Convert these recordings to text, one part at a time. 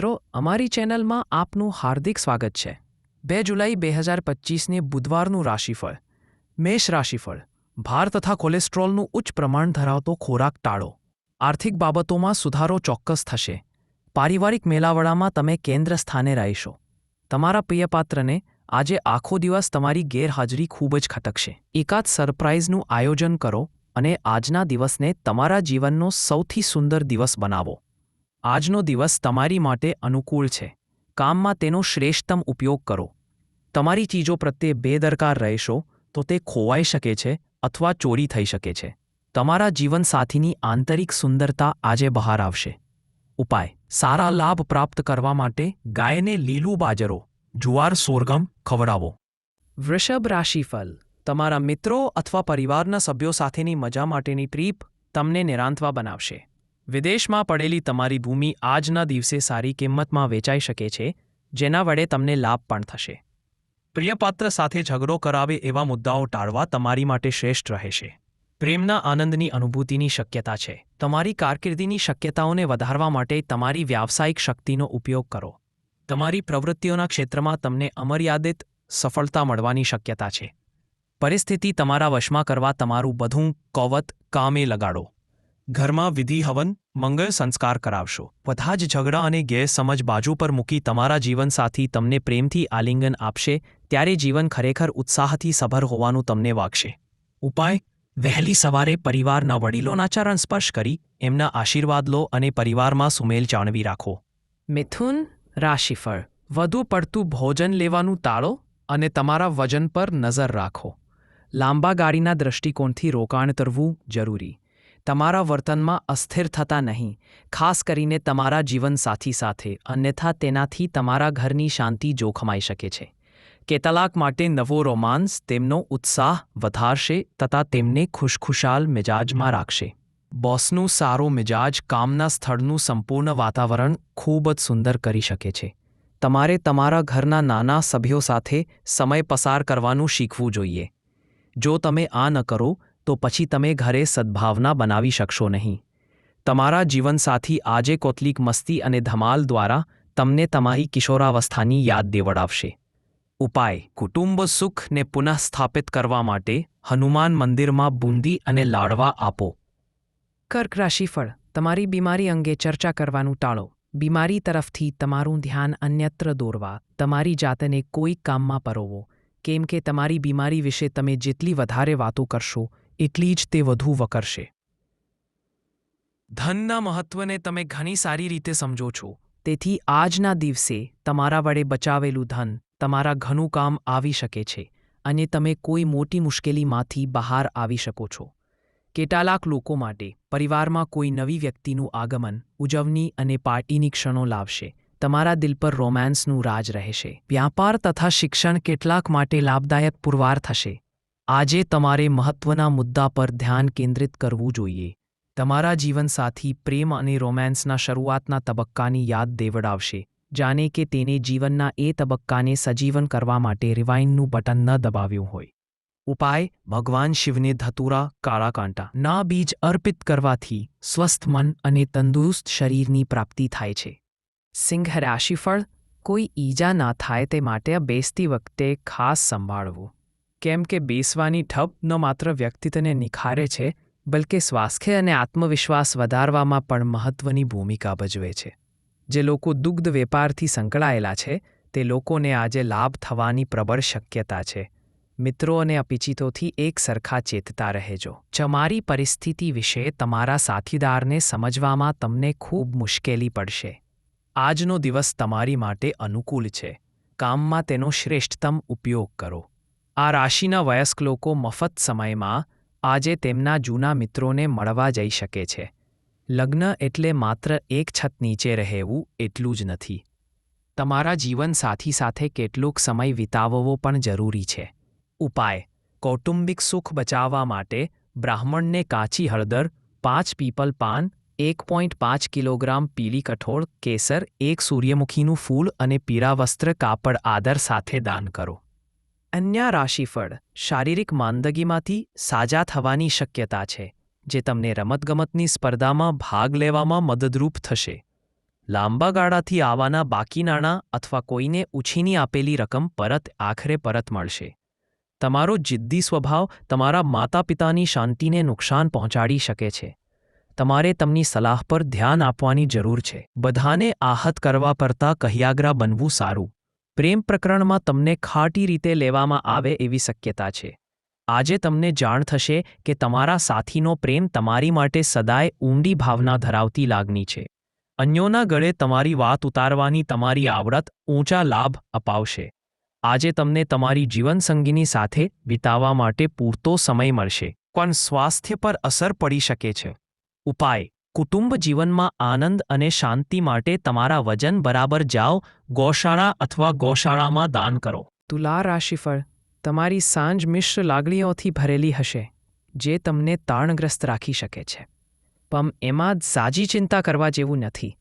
મિત્રો, અમારી ચેનલમાં આપનું હાર્દિક સ્વાગત છે. બે જુલાઈ બે હજાર પચીસને બુધવારનું રાશિફળ, મેષ રાશિફળ, ભાર તથા કોલેસ્ટ્રોલનું ઉચ્ચ પ્રમાણ ધરાવતો ખોરાક ટાળો. આર્થિક બાબતોમાં સુધારો ચોક્કસ થશે. પારિવારિક મેલાવડામાં તમે કેન્દ્ર સ્થાને રહેશો. તમારા પ્રિયપાત્રને આજે આખો દિવસ તમારી ગેરહાજરી ખૂબ જ ખટકશે. એકાદ સરપ્રાઇઝનું આયોજન કરો અને આજના દિવસને તમારા જીવનનો સૌથી સુંદર દિવસ બનાવો. આજનો દિવસ તમારી માટે અનુકૂળ છે. કામમાં તેનો શ્રેષ્ઠતમ ઉપયોગ કરો. તમારી ચીજો પ્રત્યે બેદરકાર રહેશો તો તે ખોવાઈ શકે છે અથવા ચોરી થઈ શકે છે. તમારા જીવનસાથીની આંતરિક સુંદરતા આજે બહાર આવશે. ઉપાય. સારા લાભ પ્રાપ્ત કરવા માટે ગાયને લીલું બાજરો, જુવાર સોરગમ ખવડાવો. વૃષભ રાશિફલ તમારા મિત્રો અથવા પરિવારના સભ્યો સાથેની મજા માટેની ટ્રીપ તમને નિરાંતવા બનાવશે. વિદેશમાં પડેલી તમારી ભૂમિ આજના દિવસે સારી કિંમતમાં વેચાઈ શકે છે, જેના વડે તમને લાભ પણ થશે. પ્રિયપાત્ર સાથે ઝઘડો કરાવે એવા મુદ્દાઓ ટાળવા તમારી માટે શ્રેષ્ઠ રહેશે પ્રેમના આનંદની અનુભૂતિની શક્યતા છે. તમારી કારકિર્દીની શક્યતાઓને વધારવા માટે તમારી વ્યાવસાયિક શક્તિનો ઉપયોગ કરો. તમારી પ્રવૃત્તિઓના ક્ષેત્રમાં તમને અમર્યાદિત સફળતા મળવાની શક્યતા છે. પરિસ્થિતિ તમારા વશમાં કરવા તમારું બધું કૌવત કામે લગાડો. ઘરમાં વિધિ, હવન, મંગળ, સંસ્કાર કરાવશો. બધા જ ઝઘડા અને ગેરસમજ બાજુ પર મૂકી તમારા જીવનસાથી તમને પ્રેમથી આલિંગન આપશે, ત્યારે જીવન ખરેખર ઉત્સાહથી સભર હોવાનું તમને વાગશે. ઉપાય, વહેલી સવારે પરિવારના વડીલોના ચરણ સ્પર્શ કરી, એમના આશીર્વાદ લો અને પરિવારમાં સુમેલ જાળવી રાખો. મિથુન રાશિફળ. વધુ પડતું ભોજન લેવાનું ટાળો અને તમારા વજન પર નજર રાખો. લાંબા ગાડીના દ્રષ્ટિકોણથી રોકાણ કરવું જરૂરી. તમારા વર્તનમાં અસ્થિર થતા નહીં, ખાસ કરીને તમારા જીવનસાથી સાથે, અન્યથા તેનાથી તમારા ઘરની શાંતિ જોખમાઈ શકે છે. કેટલાક માટે નવો રોમાન્સ તેમનો ઉત્સાહ વધારશે તથા તેમને ખુશખુશાલ મિજાજમાં રાખશે. બોસનું સારો મિજાજ કામના સ્થળનું સંપૂર્ણ વાતાવરણ ખૂબ જ સુંદર કરી શકે છે. તમારે તમારા ઘરના નાના સભ્યો સાથે સમય પસાર કરવાનું શીખવું જોઈએ. જો તમે આ ન કરો તો પછી તમે ઘરે સદ્ભાવના બનાવી શકશો નહીં. તમારા જીવનસાથી આજે કોતલીક મસ્તી અને ધમાલ દ્વારા તમને તમારી કિશોરાવસ્થાની યાદ દેવડાવશે. ઉપાય, કુટુંબ સુખને પુનઃસ્થાપિત કરવા માટે હનુમાન મંદિરમાં બુંદી અને લાડવા આપો. કર્ક રાશિફળ, તમારી બીમારી અંગે ચર્ચા કરવાનું ટાળો. બીમારી તરફથી તમારું ધ્યાન અન્યત્ર દોરવા, તમારી જાતને કોઈ કામમાં પરોવો. કેમ કે તમારી બીમારી વિશે તમે જેટલી વધારે વાતો કરશો એટલી જ તે વધુ વકરશે. ધનના મહત્વને તમે ઘણી સારી રીતે સમજો છો. તેથી આજના દિવસે તમારા વડે બચાવેલું ધન તમારા ઘણું કામ આવી શકે છે અને તમે કોઈ મોટી મુશ્કેલીમાંથી બહાર આવી શકો છો. કેટલાક લોકો માટે પરિવારમાં કોઈ નવી વ્યક્તિનું આગમન, ઉજવણી અને પાર્ટીની ક્ષણો લાવશે. તમારા દિલ પર રોમાન્સનું રાજ રહેશે. વ્યાપાર તથા શિક્ષણ કેટલાક માટે લાભદાયક પુરવાર થશે. આજે તમારે મહત્વના મુદ્દા પર ધ્યાન કેન્દ્રિત કરવું જોઈએ. તમારા જીવનસાથી પ્રેમ અને રોમાન્સના શરૂઆતના તબક્કાની યાદ દેવડાવશે, જાણે કે તેને જીવનના એ તબક્કાને સજીવન કરવા માટે રિવાઇનનું બટન ન દબાવ્યું હોય. ઉપાય, ભગવાન શિવને ધતુરા કાળા કાંટા ના બીજ અર્પિત કરવાથી સ્વસ્થ મન અને તંદુરસ્ત શરીરની પ્રાપ્તિ થાય છે. સિંહ રાશિફળ, કોઈ ઈજા ના થાય તે માટે બેસતી વખતે ખાસ સંભાળવું. કેમ કે બેસવાની ઠપ ન માત્ર વ્યક્તિત્વને નિખારે છે, બલકે સ્વાસ્થ્ય અને આત્મવિશ્વાસ વધારવામાં પણ મહત્વની ભૂમિકા ભજવે છે. જે લોકો દુગ્ધ વેપારથી સંકળાયેલા છે, તે લોકોને આજે લાભ થવાની પ્રબળ શક્યતા છે. મિત્રો અને અપિચિતોથી એક સરખા ચેતતા રહેજો. તમારી પરિસ્થિતિ વિશે તમારા સાથીદારને સમજવામાં તમને ખૂબ મુશ્કેલી પડશે. આજનો દિવસ તમારી માટે અનુકૂળ છે. કામમાં તેનો શ્રેષ્ઠતમ ઉપયોગ કરો. આ રાશિના વયસ્ક લોકો મફત સમયમાં આજે તેમના જૂના મિત્રોને મળવા જઈ શકે છે. લગ્ન એટલે માત્ર એક છત નીચે રહેવું એટલું જ નથી. તમારા જીવનસાથી સાથે કેટલોક સમય વિતાવવો પણ જરૂરી છે. ઉપાય. કૌટુંબિક સુખ બચાવવા માટે બ્રાહ્મણને કાચી હળદર, પાંચ પીપલ પાન, એક પોઈન્ટ પાંચ કિલોગ્રામ પીલી કઠોળ, કેસર, એક સૂર્યમુખીનું ફૂલ અને પીરાવસ્ત્ર કાપડ આદર સાથે દાન કરો. અન્ય રાશિફળ શારીરિક માંદગીમાંથી સાજા થવાની શક્યતા છે, જે તમને રમતગમતની સ્પર્ધામાં ભાગ લેવામાં મદદરૂપ થશે. લાંબા ગાળાથી આવવાના બાકી નાણાં અથવા કોઈને ઉછીની આપેલી રકમ પરત આખરે પરત મળશે. તમારો જિદ્દી સ્વભાવ તમારા માતા પિતાની શાંતિને નુકસાન પહોંચાડી શકે છે. તમારે તેમની સલાહ પર ધ્યાન આપવાની જરૂર છે. બધાને આહત કરવા કરતાં કહ્યાગ્રા બનવું સારું. પ્રેમ પ્રકરણમાં તમને ખાટી રીતે લેવામાં આવે એવી શક્યતા છે. આજે તમને જાણ થશે કે તમારા સાથીનો પ્રેમ તમારી માટે સદાય ઊંડી ભાવના ધરાવતી લાગણી છે. અન્યોના ગળે તમારી વાત ઉતારવાની તમારી આવડત ઊંચા લાભ અપાવશે. આજે તમને તમારી જીવનસંગીની સાથે વિતાવવા માટે પૂરતો સમય મળશે, પણ સ્વાસ્થ્ય પર અસર પડી શકે છે. ઉપાય. કુટુંબ જીવનમાં આનંદ અને શાંતિ માટે તમારા વજન બરાબર જાઓ, ગૌશાળા અથવા ગૌશાળામાં દાન કરો. તુલા રાશિફળ, તમારી સાંજ મિશ્ર લાગણીઓથી ભરેલી હશે, જે તમને તાણગ્રસ્ત રાખી શકે છે. પણ એમાં સાજી ચિંતા કરવા જેવું નથી.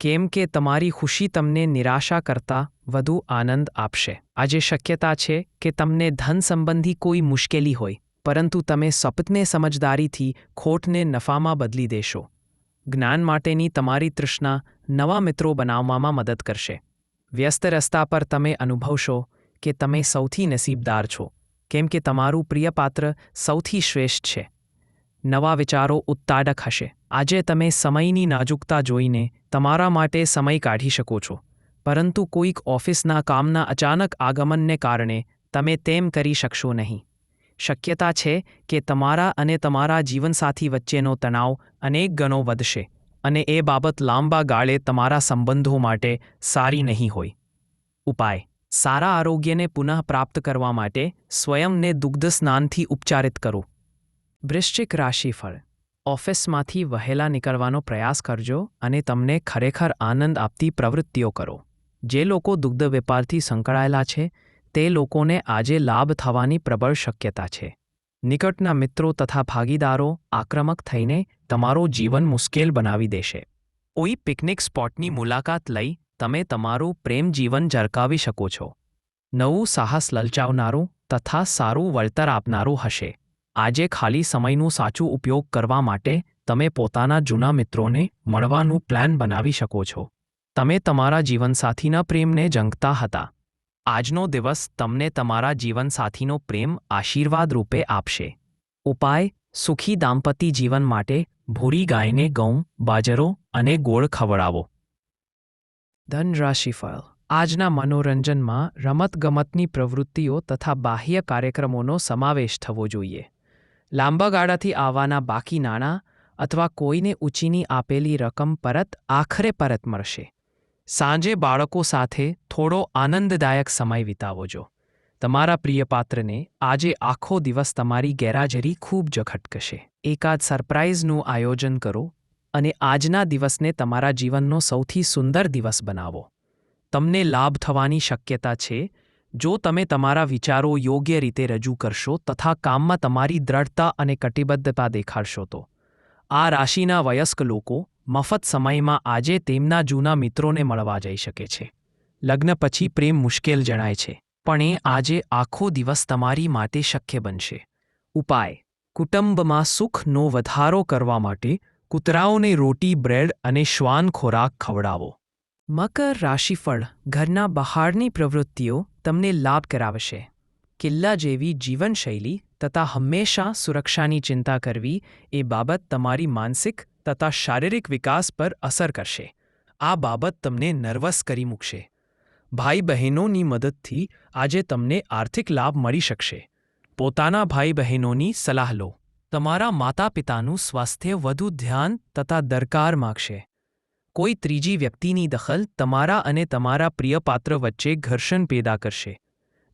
કેમ કે તમારી ખુશી તમને નિરાશા કરતાં વધુ આનંદ આપશે. આજે શક્યતા છે કે તમને ધન સંબંધી કોઈ મુશ્કેલી હોય. પરંતુ તમે સપતને સમજદારીથી ખોટને નફામાં બદલી દેશો. જ્ઞાન માટેની તમારી તૃષ્ણા નવા મિત્રો બનાવવામાં મદદ કરશે. વ્યસ્ત રસ્તા પર તમે અનુભવશો કે તમે સૌથી નસીબદાર છો, કેમ કે તમારું પ્રિય પાત્ર સૌથી શ્રેષ્ઠ છે. નવા વિચારો ઉત્તાડક હશે. આજે તમે સમયની નાજુકતા જોઈને તમારા માટે સમય કાઢી શકો છો. પરંતુ કોઈક ઓફિસના કામના અચાનક આગમનને કારણે તમે તેમ કરી શકશો નહીં. શક્યતા છે કે તમારા અને તમારા જીવનસાથી વચ્ચેનો તણાવ અનેક ગણો વધશે અને એ બાબત લાંબા ગાળે તમારા સંબંધો માટે સારી નહીં હોય. ઉપાય. સારા આરોગ્યને પુનઃપ્રાપ્ત કરવા માટે સ્વયંને દુગ્ધ સ્નાનથી ઉપચારિત કરો. વૃશ્ચિક રાશિફળ. ઓફિસમાંથી વહેલા નીકળવાનો પ્રયાસ કરજો અને તમને ખરેખર આનંદ આપતી પ્રવૃત્તિઓ કરો. જે લોકો દુગ્ધ વેપારથી સંકળાયેલા છે તે લોકોને આજે લાભ થવાની પ્રબળ શક્યતા છે. નિકટના મિત્રો તથા ભાગીદારો આક્રમક થઈને તમારું જીવન મુશ્કેલ બનાવી દેશે. કોઈ પિકનિક સ્પોટની મુલાકાત લઈ તમે તમારું પ્રેમ જીવન ઝરકાવી શકો છો. નવું સાહસ લલચાવનારું તથા સારું વળતર આપનારું હશે. આજે ખાલી સમયનું સાચું ઉપયોગ કરવા માટે તમે પોતાના જૂના મિત્રોને મળવાનું પ્લાન બનાવી શકો છો. તમે તમારા જીવનસાથીના પ્રેમને જંગતા હતા. આજનો દિવસ તમને તમારા જીવનસાથીનો પ્રેમ આશીર્વાદ રૂપે આપશે. ઉપાય, સુખી દાંપતી જીવન માટે ભૂરી ગાયને ઘઉં, બાજરો અને ગોળ ખવડાવો. ધન રાશિફળ આજના મનોરંજનમાં રમતગમતની પ્રવૃત્તિઓ તથા બાહ્ય કાર્યક્રમોનો સમાવેશ થવો જોઈએ. લાંબા ગાળાથી આવવાના બાકી નાણાં અથવા કોઈને ઊંચીની આપેલી રકમ પરત આખરે પરત મળશે. સાંજે બાળકો સાથે થોડો આનંદદાયક સમય વિતાવોજો તમારા પ્રિય પાત્રને આજે આખો દિવસ તમારી ગેરહાજરી ખૂબ જ ખટકશે એકાદ સરપ્રાઇઝનું આયોજન કરો અને આજના દિવસને તમારા જીવનનો સૌથી સુંદર દિવસ બનાવો. તમને લાભ થવાની શક્યતા છે. જો તમે તમારા વિચારો યોગ્ય રીતે રજૂ કરશો તથા કામમાં તમારી દ્રઢતા અને કટિબદ્ધતા દેખાડશો તો. આ રાશિના વયસ્ક લોકો મફત સમયમાં આજે તેમના જૂના મિત્રોને મળવા જઈ શકે છે. લગ્ન પછી પ્રેમ મુશ્કેલ જણાય છે, પણ એ આજે આખો દિવસ તમારી માટે શક્ય બનશે. ઉપાય, કુટુંબમાં સુખનો વધારો કરવા માટે કૂતરાઓને રોટી, બ્રેડ અને શ્વાન ખોરાક ખવડાવો. મકર રાશિફળ ઘરના બહારની પ્રવૃત્તિઓ તમને લાભ કરાવશે. કિલ્લા જેવી જીવનશૈલી તથા હંમેશા સુરક્ષાની ચિંતા કરવી એ બાબત તમારી માનસિક તથા શારીરિક વિકાસ પર અસર કરશે. આ બાબત તમને નર્વસ કરી મૂકશે. ભાઈ બહેનોની મદદથી આજે તમને આર્થિક લાભ મળી શકશે. પોતાના ભાઈ બહેનોની સલાહ લો. તમારા માતા પિતાનું સ્વાસ્થ્ય વધુ ધ્યાન તથા દરકાર માગશે. કોઈ ત્રીજી વ્યક્તિની દખલ તમારા અને તમારા પ્રિયપાત્ર વચ્ચે ઘર્ષણ પેદા કરશે.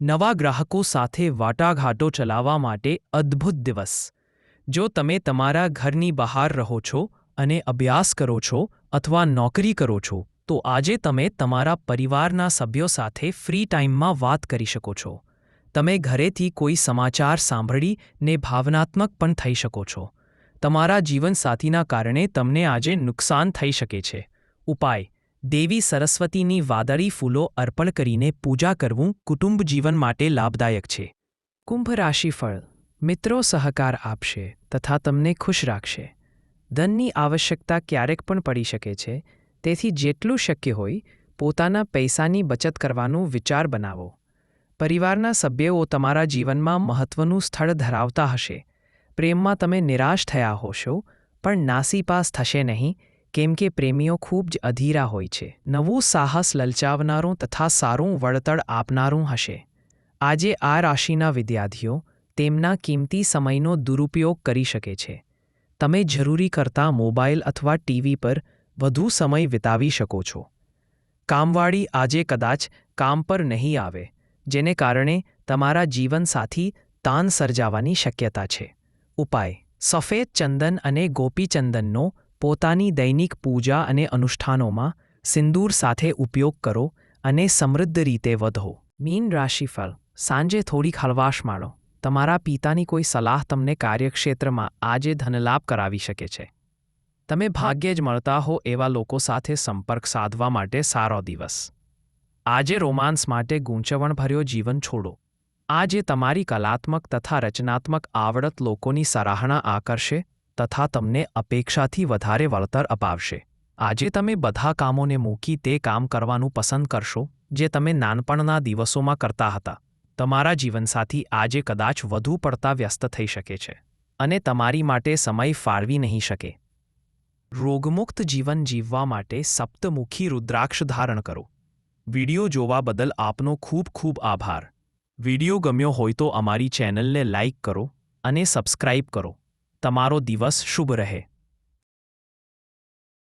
નવા ગ્રાહકો સાથે વાટાઘાટો ચલાવવા માટે અદ્ભુત દિવસ. જો તમે તમારા ઘરની બહાર રહો છો અને અભ્યાસ કરો છો અથવા નોકરી કરો છો, તો આજે તમે તમારા પરિવારના સભ્યો સાથે ફ્રી ટાઈમમાં વાત કરી શકો છો. તમે ઘરેથી કોઈ સમાચાર સાંભળીને ભાવનાત્મક પણ થઈ શકો છો. તમારા જીવનસાથીના કારણે તમને આજે નુકસાન થઈ શકે છે. ઉપાય, દેવી સરસ્વતીની વાદળી ફૂલો અર્પણ કરીને પૂજા કરવું કુટુંબ જીવન માટે લાભદાયક છે. કુંભ રાશિફળ, મિત્રો સહકાર આપશે તથા તમને ખુશ રાખશે. ધનની આવશ્યકતા ક્યારેક પણ પડી શકે છે, તેથી જેટલું શક્ય હોય, પોતાના પૈસાની બચત કરવાનું વિચાર બનાવો. પરિવારના સભ્યો તમારા જીવનમાં મહત્વનું સ્થળ ધરાવતા હશે. પ્રેમમાં તમે નિરાશ થયા હોશો, પણ નાસીપાસ થશે નહીં, કેમ કે પ્રેમીઓ ખૂબ જ અધીરા હોય છે. નવું સાહસ લલચાવનારું તથા સારું વળતર આપનારું હશે. આજે આ રાશિના વિદ્યાર્થીઓ તેમના કિંમતી સમયનો દુરુપયોગ કરી શકે છે. તમે જરૂરી કરતાં મોબાઈલ અથવા ટીવી પર વધુ સમય વિતાવી શકો છો. કામવાળી આજે કદાચ કામ પર નહીં આવે, જેને કારણે તમારા જીવનસાથી તાન સર્જાવાની શક્યતા છે. ઉપાય, સફેદ ચંદન અને ગોપીચંદનનો પોતાની દૈનિક પૂજા અને અનુષ્ઠાનોમાં સિંદૂર સાથે ઉપયોગ કરો અને સમૃદ્ધ રીતે વધો. મીન રાશિફળ, સાંજે થોડીક હળવાશ માણો. તમારા પિતાની કોઈ સલાહ તમને કાર્યક્ષેત્રમાં આજે ધનલાભ કરાવી શકે છે. તમે ભાગ્યે જ મળતા હો એવા લોકો સાથે સંપર્ક સાધવા માટે સારો દિવસ. આજે રોમાન્સ માટે ગૂંચવણભર્યો જીવન છોડો. આજે તમારી કલાત્મક તથા રચનાત્મક આવડત લોકોની સરાહના આકર્ષે તથા તમને અપેક્ષાથી વધારે વળતર અપાવશે. આજે તમે બધા કામોને મૂકી તે કામ કરવાનું પસંદ કરશો, જે તમે નાનપણના દિવસોમાં કરતા હતા. તમારા જીવનસાથી આજે કદાચ વધુ પડતા વ્યસ્ત થઈ શકે છે અને તમારી માટે સમય ફાળવી નહીં શકે. રોગમુક્ત જીવન જીવવા માટે સપ્તમુખી રુદ્રાક્ષ ધારણ કરો. વિડિયો જોવા બદલ આપનો ખૂબ ખૂબ આભાર. વિડિયો ગમ્યો હોય તો અમારી ચેનલને લાઇક કરો અને સબસ્ક્રાઇબ કરો. તમારો દિવસ શુભ રહે.